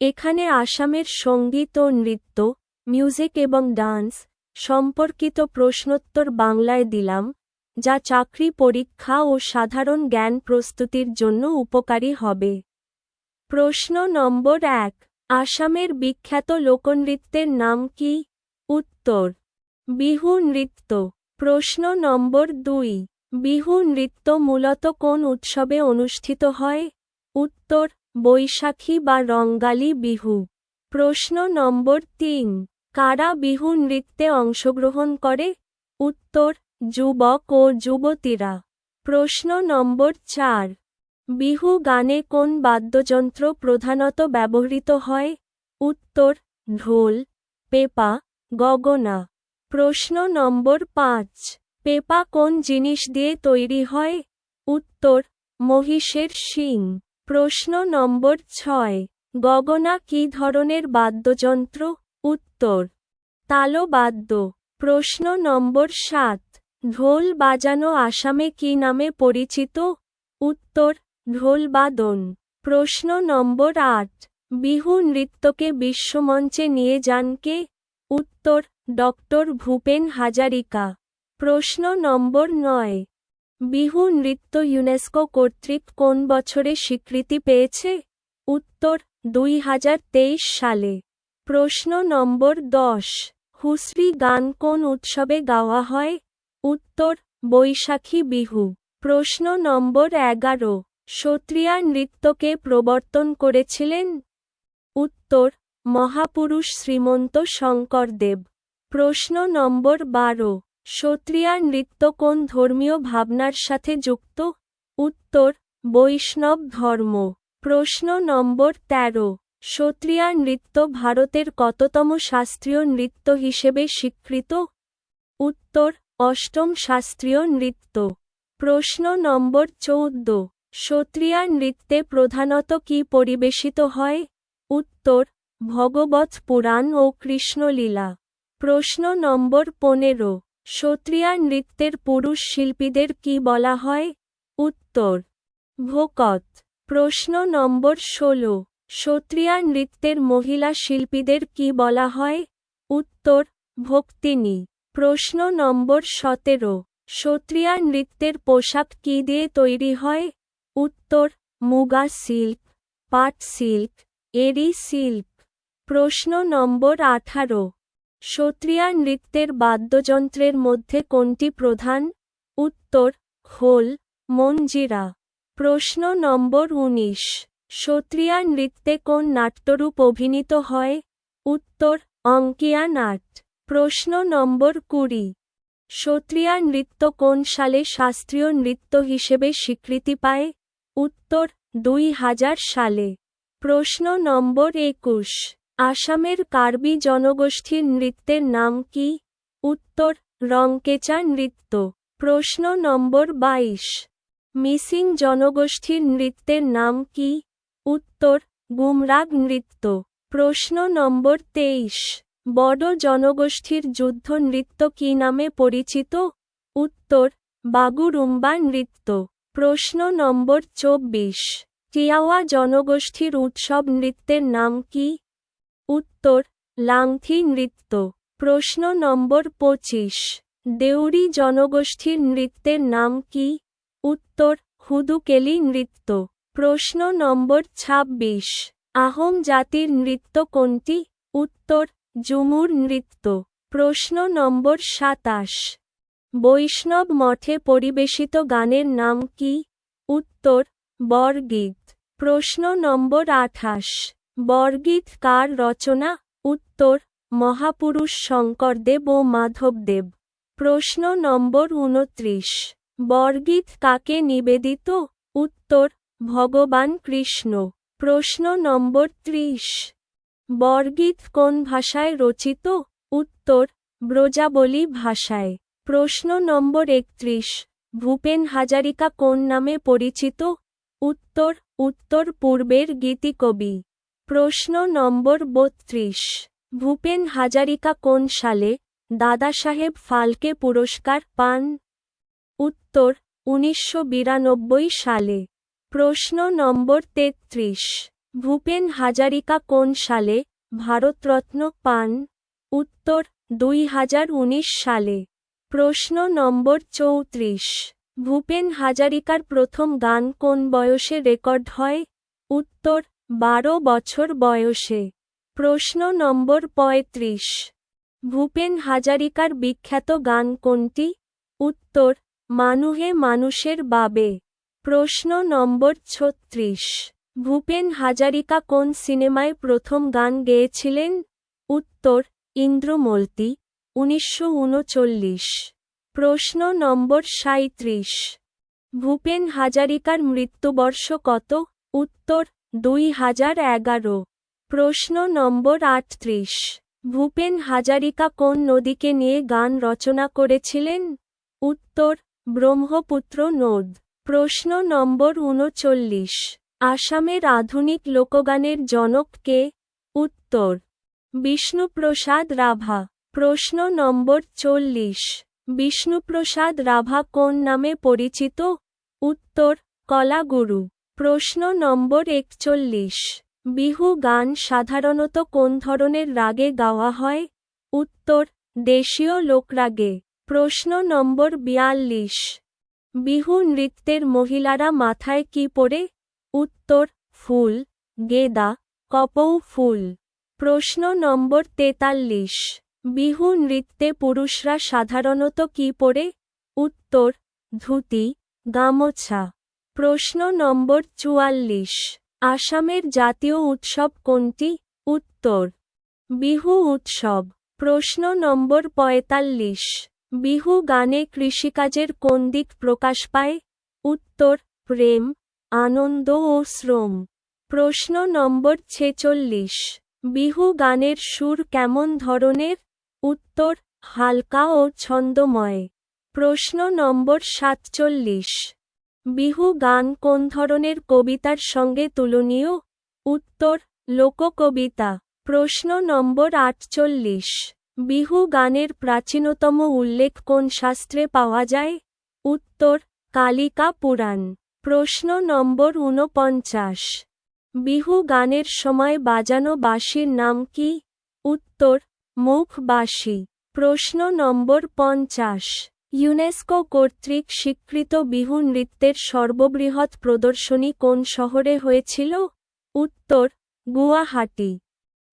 এখানে আসামের সংগীত ও নৃত্য, মিউজিক এবং ডান্স সম্পর্কিত প্রশ্নোত্তর বাংলায় দিলাম, যা চাকরি পরীক্ষা ও সাধারণ জ্ঞান প্রস্তুতির জন্য উপকারী হবে। প্রশ্ন নম্বর এক, আসামের বিখ্যাত লোকনৃত্যের নাম কি? উত্তর, বিহু নৃত্য। প্রশ্ন নম্বর দুই, বিহু নৃত্য মূলত কোন উৎসবে অনুষ্ঠিত হয়? উত্তর বৈশাখী বা রঙ্গালী বিহু। প্রশ্ন নম্বর তিন, কারা বিহু নৃত্যে অংশগ্রহণ করে? উত্তর, যুবক ও যুবতীরা। প্রশ্ন নম্বর চার, বিহু গানে কোন বাদ্যযন্ত্র প্রধানত ব্যবহৃত হয়? উত্তর, ঢোল, পেপা, গগনা। প্রশ্ন নম্বর পাঁচ, পেপা কোন জিনিস দিয়ে তৈরি হয়? উত্তর, মহিষের শিং। প্রশ্ন নম্বর ছয়। গগনা কী ধরনের বাদ্যযন্ত্র? উত্তর। তালবাদ্য প্রশ্ন নম্বর সাত। ঢোল বাজানো আসামে কী নামে পরিচিত? উত্তর ঢোলবাদন প্রশ্ন নম্বর আট। বিহু নৃত্যকে বিশ্বমঞ্চে নিয়ে যান কে? উত্তর, ডক্টর ভূপেন হাজারিকা। প্রশ্ন নম্বর নয়। বিহু নৃত্য ইউনেস্কো কর্তৃক কোন বছরে স্বীকৃতি পেয়েছে? উত্তর, দুই হাজার তেইশ সালে। প্রশ্ন নম্বর দশ। হুসরি গান কোন উৎসবে গাওয়া হয়? উত্তর, বৈশাখী বিহু। প্রশ্ন নম্বর এগারো। সত্রিয়া নৃত্যকে প্রবর্তন করেছিলেন? উত্তর, মহাপুরুষ শ্রীমন্ত শঙ্করদেব। প্রশ্ন নম্বর বারো। সত্রিয়া নৃত্য কোন ধর্মীয় ভাবনার সাথে যুক্ত? উত্তর, বৈষ্ণব ধর্ম। প্রশ্ন নম্বর তেরো। সত্রিয়া নৃত্য ভারতের কততম শাস্ত্রীয় নৃত্য হিসেবে স্বীকৃত? উত্তর, অষ্টম শাস্ত্রীয় নৃত্য। প্রশ্ন নম্বর চৌদ্দ। সত্রিয়া নৃত্যে প্রধানত কি পরিবেশিত হয়? উত্তর, ভগবত পুরাণ ও কৃষ্ণলীলা। প্রশ্ন নম্বর পনেরো। সত্রিয়া নৃত্যের পুরুষ শিল্পীদের কি বলা হয়? উত্তর, ভোকত। প্রশ্ন নম্বর ষোলো সত্রিয়া নৃত্যের মহিলা শিল্পীদের কি বলা হয়? উত্তর, ভক্তিনী। প্রশ্ন নম্বর সতেরো সত্রিয়া নৃত্যের পোশাক কি দিয়ে তৈরি হয়? উত্তর, মুগা সিল্ক, পাট সিল্ক এরি সিল্ক। প্রশ্ন নম্বর আঠারো সত্রিয়া নৃত্যের বাদ্যযন্ত্রের মধ্যে কোনটি প্রধান? উত্তর খোল মঞ্জিরা। প্রশ্ন নম্বর উনিশ। সত্রিয়া নৃত্যে কোন নাট্যরূপ অভিনীত হয়? উত্তর, অঙ্কিয়া নাট। প্রশ্ন নম্বর কুড়ি। সত্রিয়া নৃত্য কোন সালে শাস্ত্রীয় নৃত্য হিসেবে স্বীকৃতি পায়? উত্তর, দুই হাজার সালে। প্রশ্ন নম্বর একুশ। আসামের কার্বি জনগোষ্ঠীর নৃত্যের নাম কি? উত্তর, রংকেচা নৃত্য। প্রশ্ন নম্বর বাইশ। মিসিং জনগোষ্ঠীর নৃত্যের নাম কি? উত্তর, গুমরাগ নৃত্য। প্রশ্ন নম্বর তেইশ। বড় জনগোষ্ঠীর যুদ্ধ নৃত্য কি নামে পরিচিত? উত্তর, বাগুরুম্বা নৃত্য। প্রশ্ন নম্বর চব্বিশ। টিয়াওয়া জনগোষ্ঠীর উৎসব নৃত্যের নাম কি? উত্তর, লাংথি নৃত্য। প্রশ্ন নম্বর পঁচিশ। দেউরি জনগোষ্ঠীর নৃত্যের নাম কি? উত্তর, হুদুকেলি নৃত্য। প্রশ্ন নম্বর ২৬ আহোম জাতির নৃত্য কোনটি? উত্তর, জুমুর নৃত্য। প্রশ্ন নম্বর সাতাশ। বৈষ্ণব মঠে পরিবেশিত গানের নাম কি? উত্তর, বরগীত। প্রশ্ন নম্বর আঠাশ। বরগীত কার রচনা, উত্তর, মহাপুরুষ শঙ্করদেব ও মাধবদেব প্রশ্ন নম্বর উনত্রিশ। বরগীত কাকে নিবেদিত? উত্তর, ভগবান কৃষ্ণ। প্রশ্ন নম্বর ত্রিশ। বরগীত কোন ভাষায় রচিত? উত্তর, ব্রজাবলী ভাষায়। প্রশ্ন নম্বর একত্রিশ। ভূপেন হাজারিকা কোন নামে পরিচিত? উত্তর উত্তর পূর্বের গীতিকবি। প্রশ্ন নম্বর বত্রিশ। ভূপেন হাজারিকা কোন সালে দাদাসাহেব ফালকে পুরস্কার পান? উত্তর, উনিশশো বিরানব্বই সালে। প্রশ্ন নম্বর তেত্রিশ। ভূপেন হাজারিকা কোন সালে ভারতরত্ন পান? উত্তর, দুই হাজার উনিশ সালে। প্রশ্ন নম্বর চৌত্রিশ। ভূপেন হাজারিকার প্রথম গান কোন বয়সে রেকর্ড হয়? উত্তর বারো বছর বয়সে। প্রশ্ন নম্বর পঁয়ত্রিশ। ভূপেন হাজারিকার বিখ্যাত গান কোনটি? উত্তর, মানুহে মানুষের বাবে। প্রশ্ন নম্বর ছত্রিশ। ভূপেন হাজারিকা কোন সিনেমায় প্রথম গান গেয়েছিলেন? উত্তর, ইন্দ্রমলতি, উনিশশো উনচল্লিশ। প্রশ্ন নম্বর সাঁত্রিশ ভূপেন হাজারিকার মৃত্যুবর্ষ কত? উত্তর দুই হাজার এগারো। প্রশ্ন নম্বর আটত্রিশ। ভূপেন হাজারিকা কোন নদীকে নিয়ে গান রচনা করেছিলেন? উত্তর, ব্রহ্মপুত্র নদ। প্রশ্ন নম্বর উনচল্লিশ। আসামের আধুনিক লোকগানের জনক কে? উত্তর, বিষ্ণুপ্রসাদ রাভা। প্রশ্ন নম্বর চল্লিশ। বিষ্ণুপ্রসাদ রাভা কোন নামে পরিচিত? উত্তর, কলাগুরু। প্রশ্ন নম্বর একচল্লিশ। বিহু গান সাধারণত কোন ধরনের রাগে গাওয়া হয়? উত্তর, দেশীয় লোকরাগে। প্রশ্ন নম্বর বিয়াল্লিশ। বিহু নৃত্যের মহিলারা মাথায় কি পরে? উত্তর, ফুল, গেদা, কপৌ ফুল। প্রশ্ন নম্বর তেতাল্লিশ। বিহু নৃত্যে পুরুষরা সাধারণত কি পরে? উত্তর, ধুতি, গামোছা। প্রশ্ন নম্বর চুয়াল্লিশ। আসামের জাতীয় উৎসব কোনটি? উত্তর। বিহু উৎসব। প্রশ্ন নম্বর পঁয়তাল্লিশ। বিহু গানে কৃষিকাজের কোন দিক প্রকাশ পায়? উত্তর, প্রেম, আনন্দ ও শ্রম। প্রশ্ন নম্বর ছেচল্লিশ। বিহু গানের সুর কেমন ধরনের? উত্তর, হালকা ও ছন্দময়। প্রশ্ন নম্বর সাতচল্লিশ। বিহু গান কোন ধরনের কবিতার সঙ্গে তুলনীয়? উত্তর, লোককবিতা। প্রশ্ন নম্বর আটচল্লিশ। বিহু গানের প্রাচীনতম উল্লেখ কোন শাস্ত্রে পাওয়া যায়? উত্তর, কালিকা পুরাণ। প্রশ্ন নম্বর ঊনপঞ্চাশ। বিহু গানের সময় বাজানো বাঁশির নাম কি? উত্তর মুখ বাঁশি প্রশ্ন নম্বর পঞ্চাশ। ইউনেস্কো কর্তৃক স্বীকৃত বিহু নৃত্যের সর্ববৃহৎ প্রদর্শনী কোন শহরে হয়েছিল? উত্তর, গুয়াহাটি।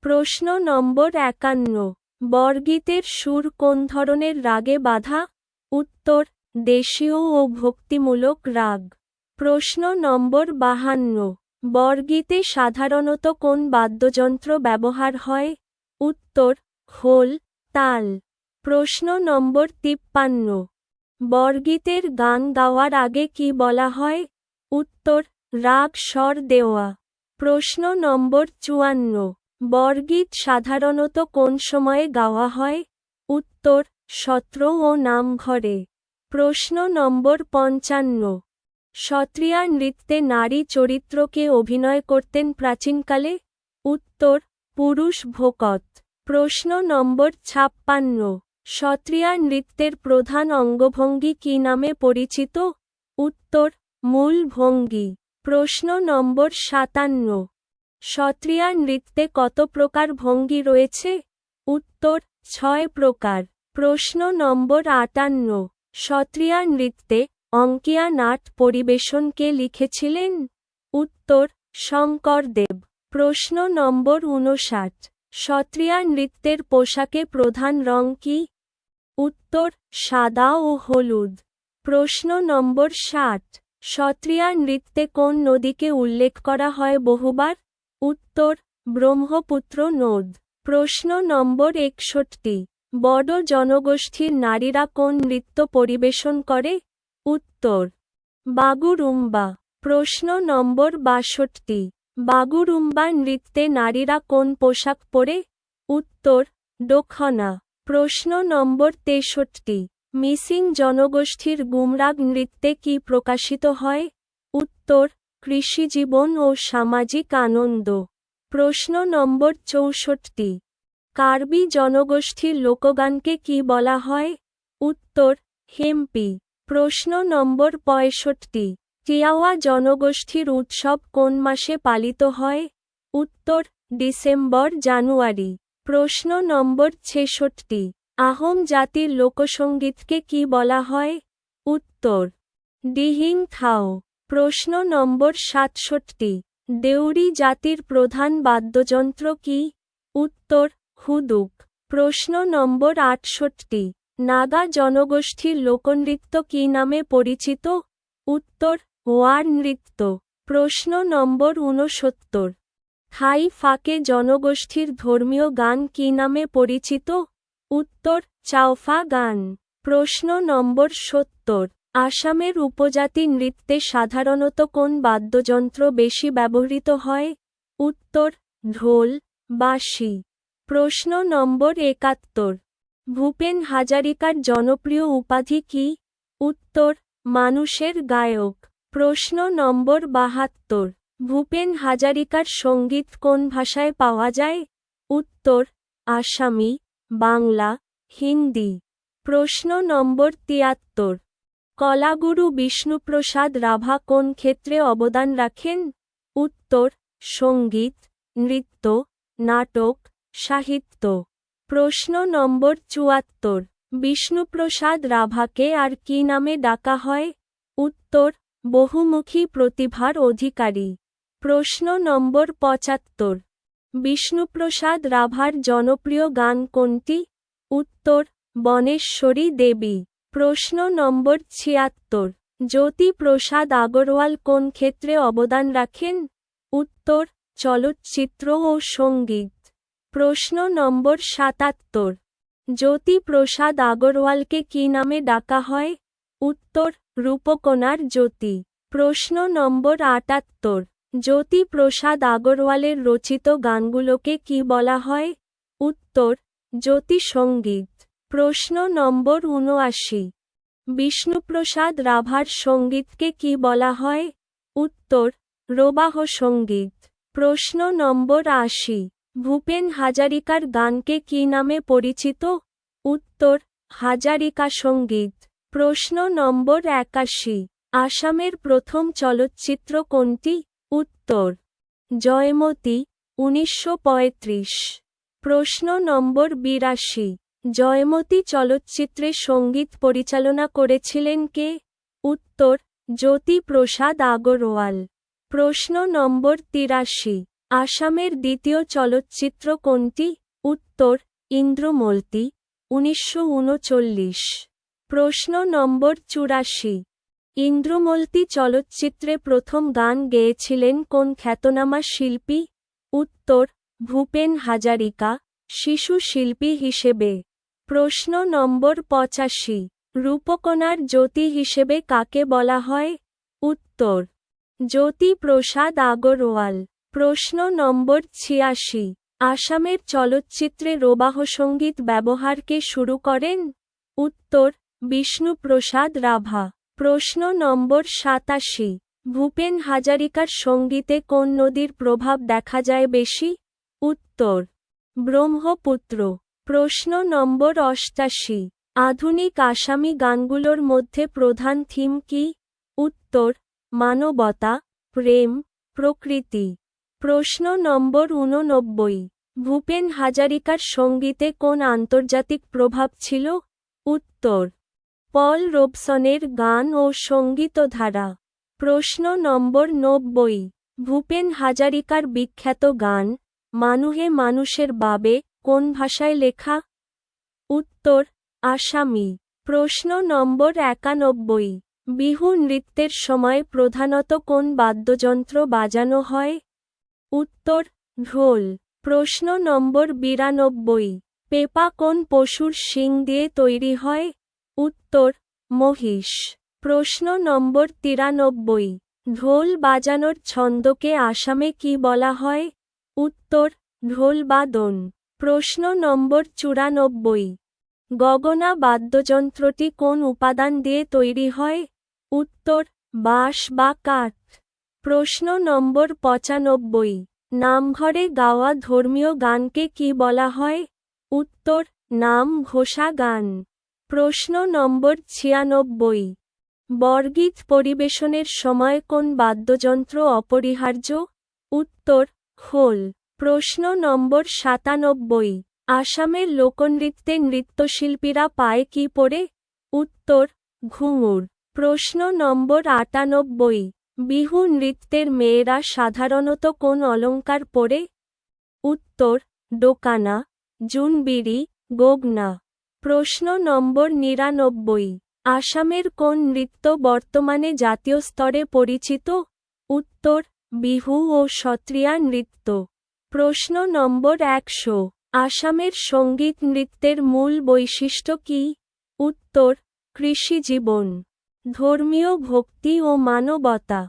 প্রশ্ন নম্বর একান্ন। বরগীতের সুর কোন ধরনের রাগে বাধা? উত্তর, দেশীয় ও ভক্তিমূলক রাগ। প্রশ্ন নম্বর বাহান্ন। বরগীতে সাধারণত কোন বাদ্যযন্ত্র ব্যবহার হয়? উত্তর, হোল, তাল। প্রশ্ন নম্বর তিপ্পান্ন। বরগীতের গান গাওয়ার আগে কি বলা হয়? উত্তর, রাগ স্বর দেওয়া। প্রশ্ন নম্বর চুয়ান্ন। বরগীত সাধারণত কোন সময়ে গাওয়া হয়? উত্তর, সত্র ও নামঘরে। প্রশ্ন নম্বর পঞ্চান্ন। সত্রিয়া নৃত্যে নারী চরিত্রকে অভিনয় করতেন প্রাচীনকালে? উত্তর, পুরুষ ভোকত। প্রশ্ন নম্বর ছাপ্পান্ন। সত্রিয়া নৃত্যের প্রধান অঙ্গভঙ্গি কি নামে পরিচিত? উত্তর, মূল ভঙ্গি। প্রশ্ন নম্বর সাতান্ন। সত্রিয়া নৃত্যে কত প্রকার ভঙ্গি রয়েছে? উত্তর, ছয় প্রকার। প্রশ্ন নম্বর আটান্ন। সত্রিয়া নৃত্যে অঙ্কিয়া নাট পরিবেশনকে লিখেছিলেন? উত্তর শঙ্করদেব প্রশ্ন নম্বর উনষাট। সত্রিয়া নৃত্যের পোশাকে প্রধান রং কি? উত্তর, সাদা ও হলুদ। প্রশ্ন নম্বর ষাট। সত্রিয়া নৃত্যে কোন নদীকে উল্লেখ করা হয় বহুবার? উত্তর, ব্রহ্মপুত্র নদ। প্রশ্ন নম্বর একষট্টি। বড় জনগোষ্ঠীর নারীরা কোন নৃত্য পরিবেশন করে? উত্তর, বাগুরুম্বা। প্রশ্ন নম্বর বাষট্টি। বাগুরুম্বা নৃত্যে নারীরা কোন পোশাক পরে? উত্তর দক্ষণা প্রশ্ন নম্বর তেষট্টি। মিসিং জনগোষ্ঠীর গুমরাগ নৃত্যে কি প্রকাশিত হয়? উত্তর কৃষিজীবন ও সামাজিক আনন্দ। প্রশ্ন নম্বর চৌষট্টি। কার্বি জনগোষ্ঠীর লোকগানকে কি বলা হয়? উত্তর, হেম্পি। প্রশ্ন নম্বর পঁয়ষট্টি। টিয়াওয়া জনগোষ্ঠীর উৎসব কোন মাসে পালিত হয়? উত্তর, ডিসেম্বর, জানুয়ারি। প্রশ্ন নম্বর ছেষট্টি। আহোম জাতির লোকসঙ্গীতকে কি বলা হয়? উত্তর, ডিহিং থাও। প্রশ্ন নম্বর সাতষট্টি। দেউরি জাতির প্রধান বাদ্যযন্ত্র কি? উত্তর, হুদুক। প্রশ্ন নম্বর আটষট্টি। নাগা জনগোষ্ঠীর লোকনৃত্য কি নামে পরিচিত? উত্তর ওয়ার নৃত্য। প্রশ্ন নম্বর ঊনসত্তর। থাই ফাকে জনগোষ্ঠীর ধর্মীয় গান কি নামে পরিচিত? উত্তর, চাওফা গান। প্রশ্ন নম্বর সত্তর। আসামের উপজাতি নৃত্যে সাধারণত কোন বাদ্যযন্ত্র বেশি ব্যবহৃত হয়? উত্তর, ঢোল, বাঁশি। প্রশ্ন নম্বর একাত্তর। ভূপেন হাজারিকার জনপ্রিয় উপাধি কি? উত্তর, মানুষের গায়ক। প্রশ্ন নম্বর বাহাত্তর। ভূপেন হাজারিকার সংগীত কোন ভাষায় পাওয়া যায়? উত্তর, আসামি, বাংলা, হিন্দি। প্রশ্ন নম্বর তিয়াত্তর। কলাগুরু বিষ্ণুপ্রসাদ রাভা কোন ক্ষেত্রে অবদান রাখেন? উত্তর, সংগীত, নৃত্য, নাটক, সাহিত্য। প্রশ্ন নম্বর চুয়াত্তর। বিষ্ণুপ্রসাদ রাভাকে আর কি নামে ডাকা হয়? উত্তর, বহুমুখী প্রতিভার অধিকারী। প্রশ্ন নম্বর পঁচাত্তর। বিষ্ণুপ্রসাদ রাভার জনপ্রিয় গান কোনটি? উত্তর, বনেশ্বরী দেবী। প্রশ্ন নম্বর ছিয়াত্তর। জ্যোতি প্রসাদ আগরওয়াল কোন ক্ষেত্রে অবদান রাখেন? উত্তর, চলচ্চিত্র ও সংগীত। প্রশ্ন নম্বর সাতাত্তর। জ্যোতি প্রসাদ আগরওয়ালকে কি নামে ডাকা হয়? উত্তর রূপকোনার জ্যোতি। প্রশ্ন নম্বর আটাত্তর। জ্যোতি প্রসাদ আগরওয়ালের রচিত গানগুলোকে কি বলা হয়? উত্তর, জ্যোতি সংগীত। প্রশ্ন নম্বর উনআশি বিষ্ণুপ্রসাদ রাভার সঙ্গীতকে কি বলা হয়? উত্তর, রোবাহ সংগীত। প্রশ্ন নম্বর আশি। ভূপেন হাজারিকার গানকে কি নামে পরিচিত? উত্তর, হাজারিকা সংগীত। প্রশ্ন নম্বর একাশি। আসামের প্রথম চলচ্চিত্র কোনটি? উত্তর। জয়মতী, উনিশশো পঁয়ত্রিশ। প্রশ্ন নম্বর বিরাশি। জয়মতী চলচ্চিত্রে সংগীত পরিচালনা করেছিলেন কে? উত্তর জ্যোতি প্রসাদ আগরওয়াল। প্রশ্ন নম্বর তিরাশি। আসামের দ্বিতীয় চলচ্চিত্র কোনটি? উত্তর ইন্দ্রমলতি উনিশশো প্রশ্ন নম্বর চুরাশি। ইন্দ্রমলতি চলচ্চিত্রে প্রথম গান গেয়েছিলেন কোন খ্যাতনামা শিল্পী? উত্তর, ভূপেন হাজারিকা, শিশু শিল্পী হিসেবে। প্রশ্ন নম্বর পঁচাশি রূপকোনার জ্যোতি হিসেবে কাকে বলা হয়? উত্তর জ্যোতি প্রসাদ আগরওয়াল। প্রশ্ন নম্বর ছিয়াশি, আসামের চলচ্চিত্রে রোবাহ সংগীত ব্যবহারকে শুরু করেন? উত্তর, বিষ্ণুপ্রসাদ রাভা। প্রশ্ন নম্বর সাতাশি। ভূপেন হাজারিকার সঙ্গীতে কোন নদীর প্রভাব দেখা যায় বেশি? উত্তর, ব্রহ্মপুত্র। প্রশ্ন নম্বর অষ্টাশি। আধুনিক আসামি গানগুলোর মধ্যে প্রধান থিম কি? উত্তর, মানবতা, প্রেম, প্রকৃতি। প্রশ্ন নম্বর ঊননব্বই। ভূপেন হাজারিকার সঙ্গীতে কোন আন্তর্জাতিক প্রভাব ছিল? উত্তর পল রোবসনের গান ও সঙ্গীতধারা। প্রশ্ন নম্বর নব্বই। ভূপেন হাজারিকার বিখ্যাত গান, মানুহে মানুষের বাবে কোন ভাষায় লেখা? উত্তর, আসামি। প্রশ্ন নম্বর একানব্বই। বিহু নৃত্যের সময় প্রধানত কোন বাদ্যযন্ত্র বাজানো হয়? উত্তর, ঢোল। প্রশ্ন নম্বর বিরানব্বই। পেপা কোন পশুর শিং দিয়ে তৈরি হয়? উত্তর, মহিষ। প্রশ্ন নম্বর তিরানব্বই। ঢোল বাজানোর ছন্দকে আসামে কি বলা হয়? উত্তর, ঢোল বাদন প্রশ্ন নম্বর চুরানব্বই। গগনা বাদ্যযন্ত্রটি কোন উপাদান দিয়ে তৈরি হয়? উত্তর, বাঁশ বা কাঠ। প্রশ্ন নম্বর পঁচানব্বই। নামঘরে গাওয়া ধর্মীয় গানকে কি বলা হয়? উত্তর, নাম ঘোষা গান। প্রশ্ন নম্বর ছিয়ানব্বই। বরগীত পরিবেশনের সময় কোন বাদ্যযন্ত্র অপরিহার্য? উত্তর খোল প্রশ্ন নম্বর সাতানব্বই। আসামের লোকনৃত্যে নৃত্যশিল্পীরা পায় কি পরে? উত্তর, ঘুঙুর। প্রশ্ন নম্বর আটানব্বই। বিহু নৃত্যের মেয়েরা সাধারণত কোন অলঙ্কার পরে? উত্তর, ডোকানা, জুনবিড়ি, গোগনা। প্রশ্ন নম্বর নিরানব্বই। আসামের কোন নৃত্য বর্তমানে জাতীয় স্তরে পরিচিত? উত্তর, বিহু ও সত্রিয়া নৃত্য। প্রশ্ন নম্বর একশো। আসামের সংগীত নৃত্যের মূল বৈশিষ্ট্য কি? উত্তর কৃষিজীবন ধর্মীয় ভক্তি ও মানবতা।